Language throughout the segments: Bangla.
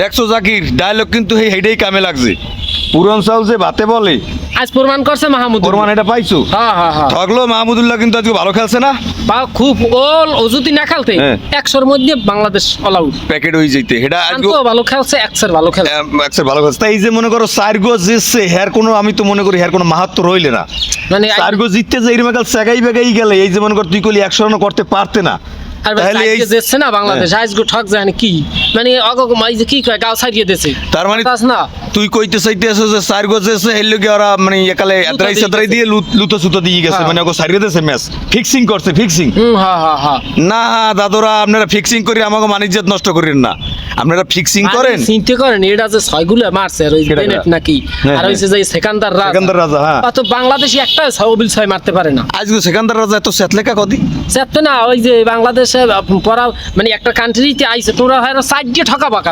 দেখছ জাকির ডায়লগ কিন্তু এই হেডেই কামে লাগছে। পুরন চাউল যে ভাতে বলে আজ প্রমাণ করছে মাহমুদ প্রমাণ এটা পাইছো? হ্যাঁ হ্যাঁ হ্যাঁ থাকল মাহমুদুল্লাহ কিন্তু আজকে ভালো খেলছে না? বা খুব ওল যদি না খেলতে হ্যাঁ। একশোর মধ্যে বাংলাদেশ অল আউট প্যাকেট হয়ে যাইতে। এটা আজকে ভালো খেলছে একশোর ভালো খেলছে। একশো ভালো খেলছে। তাই এই যে মনে করো চার গো জিতছে হ্যার কোনো আমি তো মনে করি হ্যার কোনো মাহাত্ম রইলে না। মানে চার গো জিততে যে এরকম কাল সেগাই বেগাই গেলে এই যে মনে কর তুই কলি একশো রানও করতে পারতে না। আর তাহলে এই হ্যাঁ। যাচ্ছে না বাংলাদেশ? আজকে ঠক যায় কি? মানে কি কয় গাও ছাড়িয়ে দিয়েছে। তার মানে তাস না। তুই কইতে যে চার গো যেছে এর লগে ওরা মানে একালে এতরাই সেতরাই দিয়ে লুত- সুতো দিয়ে গেছে। হ্যাঁ। মানে ওকে দিয়েছে ম্যাচ। ফিক্সিং করছে ফিক্সিং। হ্যাঁ হ্যাঁ হ্যাঁ না দাদুরা আপনারা ফিক্সিং করে আমাকে নষ্ট করেন না। আপনারা ফিক্সিং করেন? চিনতে করেন এটা যে ছয়গুলো মারছে আর ওই বেনেট নাকি? হ্যাঁ, আর ওই যে সেকান্দার রাজ। সেকান্দার রাজা, হ্যাঁ। অত বাংলাদেশি একটা ছবিল ছয় মারতে পারে না। আজকে সেকান্দার রাজা এত সেতলেকা কদি? না ওই যে বাংলাদেশে পড়া মানে একটা কান্ট্রিতে আইছে তোমরা হয় সাইড দিয়ে ঠকা বাকা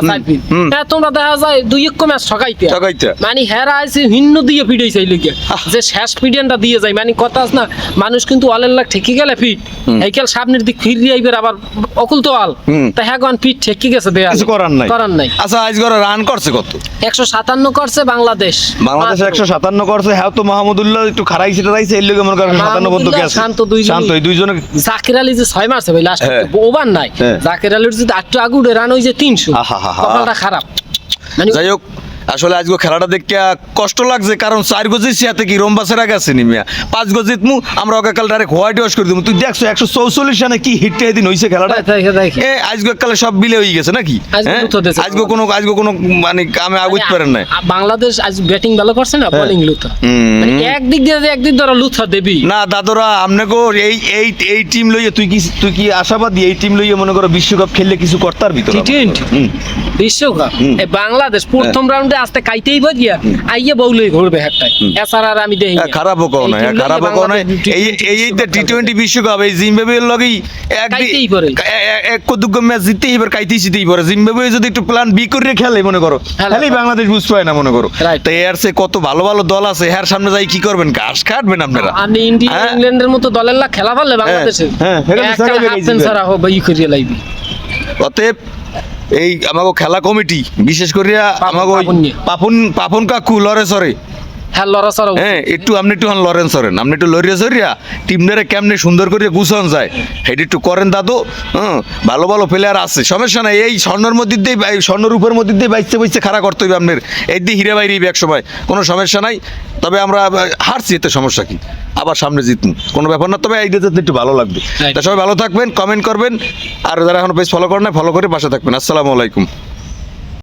হ্যাঁ তোমরা দেখা যায় দুই এক ম্যাচ ঠকাইতে। ঠকাইতে। মানে হেরা ভিন্ন দিয়ে লিগে যে শেষ পিডিয়ানটা দিয়ে যায় মানে কথা আছে না মানুষ কিন্তু অলের লাগ ঠেকি গেলে ফিট। এইকাল সামনের দিক ফিরিয়ে আইবার আবার অকুল তো আল তা হ্যাঁ ঠেকি গেছে দেয়া কিছু করার নাই। করার নাই। আচ্ছা আজকে ওরা রান করছে কত? একশো সাতান্ন করছে বাংলাদেশ। বাংলাদেশ মাত্র। একশো সাতান্ন করছে হ্যাঁ তো মাহমুদুল্লাহ একটু খারাই সেটা রাইছে এর লগে মনে করেন সাতান্ন পর্যন্ত মাহমুদুল্লাহ, গেছে। শান্ত দুইজনই- শান্ত দুইজনে জাকির আলী যে ছয় মারছে ভাই লাস্ট হ্যাঁ। ওভার নাই। হ্যাঁ। জাকির আলীর যদি আটটু আগুড়ে রান হয়ে যে তিনশো। কপালটা খারাপ মানে যাই হোক আসলে আজকে খেলাটা দেখে কষ্ট লাগছে কারণ চার গজি সিয়াতে কি রম্বাসের আগে আছে নিমিয়া পাঁচ গজিত মু আমরা ওকে কাল ডাইরেক্ট হোয়াইট ওয়াশ করে দিব। তুই দেখছ একশো চৌচল্লিশ রানে কি হিটটা এদিন হয়েছে খেলাটা? এ আজকে কালে সব বিলে হয়ে গেছে নাকি? আজকে হ্যাঁ? আজকে কোনো আজকে কোনো মানে কামে আগুত পারেন আ- বাংলাদেশ আজ ব্যাটিং ভালো করছে না? বোলিং লুথা মানে একদিক দিয়ে একদিক ধরো লুথা দেবি। না দাদরা আপনাকে এই এই এই টিম লইয়ে তুই কি তুই কি আশাবাদী এই টিম লইয়ে মনে করো বিশ্বকাপ খেললে কিছু করতে পারবি টোয়েন্টি বিশ্বকাপ? বাংলাদেশ প্রথম রাউন্ডে আসতে কাইতেই বজিয়া আইয়ে বউলই ঘুরবে হাটটাই এছাড়া আর আমি দেখি না। খারাপও কও না খারাপও লইয়া না। বাংলাদেশ এই এই টি টোয়েন্টি বিশ্বকাপ এই জিম্বাবুয়ের লগেই এক। এক কদুগ্গ ম্যাচ জিততেই এবার কাইতেই জিতেই পারে জিম্বাবুয়ে যদি একটু প্ল্যান বি করে খেলে মনে করো খেলে। খেলেই বাংলাদেশ বুঝতে পারে না মনে করো। তো এর সে কত ভালো ভালো দল আছে হ্যার সামনে যাই কি করবেন? ঘাস কাটবেন আপনারা। আপনি ইন্ডিয়া হ্যাঁ। ইংল্যান্ডের মতো দলের লাগ খেলা পারলে বাংলাদেশে হ্যাঁ, একটা সারা হাফ জায়গায় প্যান্ট জিতবে। ছাড়া হোক বা ই করিয়ে লাইবি। অতএব এই আমাকে খেলা কমিটি বিশেষ করিয়া আমাকে পাপন পাপন কাকু লরে সরে হ্যাঁ লড়া সরা হ্যাঁ একটু আপনি একটু হন লরেন সরেন আপনি একটু লরিয়া সরিয়া টিমটারে কেমনে সুন্দর করে গুছান যায়। সেটা একটু করেন দাদু। হ্যাঁ ভালো ভালো প্লেয়ার আছে। সমস্যা নাই এই স্বর্ণর মধ্যে দিয়ে স্বর্ণ রূপের মধ্যে দিয়ে বাইচতে বাইচতে খাড়া করতে হবে আপনার। এই দিয়ে হিরে বাইরে এক সময় কোনো সমস্যা নাই। তবে আমরা হারছি এতে সমস্যা কি? আবার সামনে জিতুন কোনো ব্যাপার না তবে এইটাতে একটু ভালো লাগবে. তা সবাই ভালো থাকবেন কমেন্ট করবেন। আর যারা এখন পেজ ফলো করেন না ফলো করে পাশে থাকবেন। আসসালামু আলাইকুম।